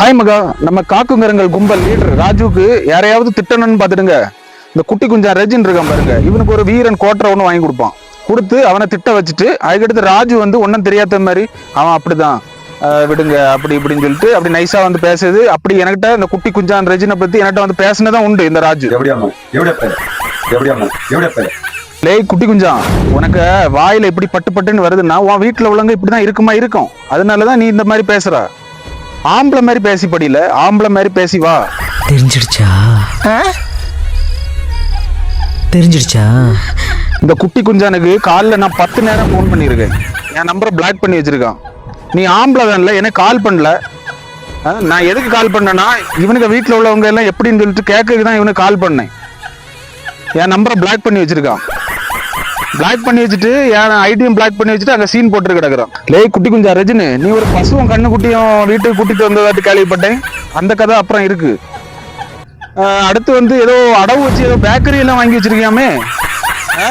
Hi மகா. நம்ம காக்குங்கரங்கள் கும்பல் லீடர் ராஜுக்கு யாரையாவது திட்டணும்னு பார்த்துடுங்க. இந்த குட்டி குஞ்சா ரஜின் இருக்கான் பாருங்க. இவனுக்கு ஒரு வீரன் கோட்டரை ஒன்று வாங்கி கொடுப்பான். கொடுத்து அவனை திட்ட வச்சுட்டு அதுக்கடுத்து ராஜு வந்து ஒன்றும் தெரியாத மாதிரி அவன் அப்படிதான். விடுங்க அப்படி இப்படின்னு சொல்லிட்டு அப்படி நைஸா வந்து பேசுது. அப்படி என்கிட்ட இந்த குட்டி குஞ்சான் ரஜினை பத்தி என்கிட்ட வந்து பேசினதான் உண்டு இந்த ராஜு. லேய் குட்டி குஞ்சான் உனக்கு வாயில இப்படி பட்டு பட்டுன்னு வருதுன்னா உன் வீட்டுல உள்ளவங்க இப்படிதான் இருக்குமா இருக்கும். அதனாலதான் நீ இந்த மாதிரி பேசுற. ஆம்பளை மாதிரி பேசி படியில ஆம்பளை மாதிரி பேசி வா. தெரிஞ்சிடுச்சா? தெரிஞ்சிடுச்சா? இந்த குட்டி குஞ்சானுக்கு காலைல நான் பத்து நேரம் ஃபோன் பண்ணியிருக்கேன். என் நம்பரை பிளாக் பண்ணி வச்சிருக்கான். நீ ஆம்பளை தான்ல எனக்கு கால் பண்ணல. நான் எதுக்கு கால் பண்ணேன்னா இவனுக்கு வீட்டில் உள்ளவங்க எல்லாம் எப்படின்னு சொல்லிட்டு கேட்கறதுக்கு தான் இவனுக்கு கால் பண்ணேன். என் நம்பரை பிளாக் பண்ணி வச்சிருக்கான். பிளாக் பண்ணி வச்சுட்டு என் ஐடியும் பிளாக் பண்ணி வச்சுட்டு அங்கே சீன் போட்டு கிடக்குறோம். லே குட்டி குஞ்சா ரஜினி நீ ஒரு பசுவும் கண்ணு குட்டியும் வீட்டுக்கு கூட்டிட்டு வந்ததாட்டு கேள்விப்பட்டேன். அந்த கதை அப்புறம் இருக்கு. அடுத்து வந்து ஏதோ அடவு வச்சு ஏதோ பேக்கரி எல்லாம் வாங்கி வச்சிருக்கியாமே? ஆ?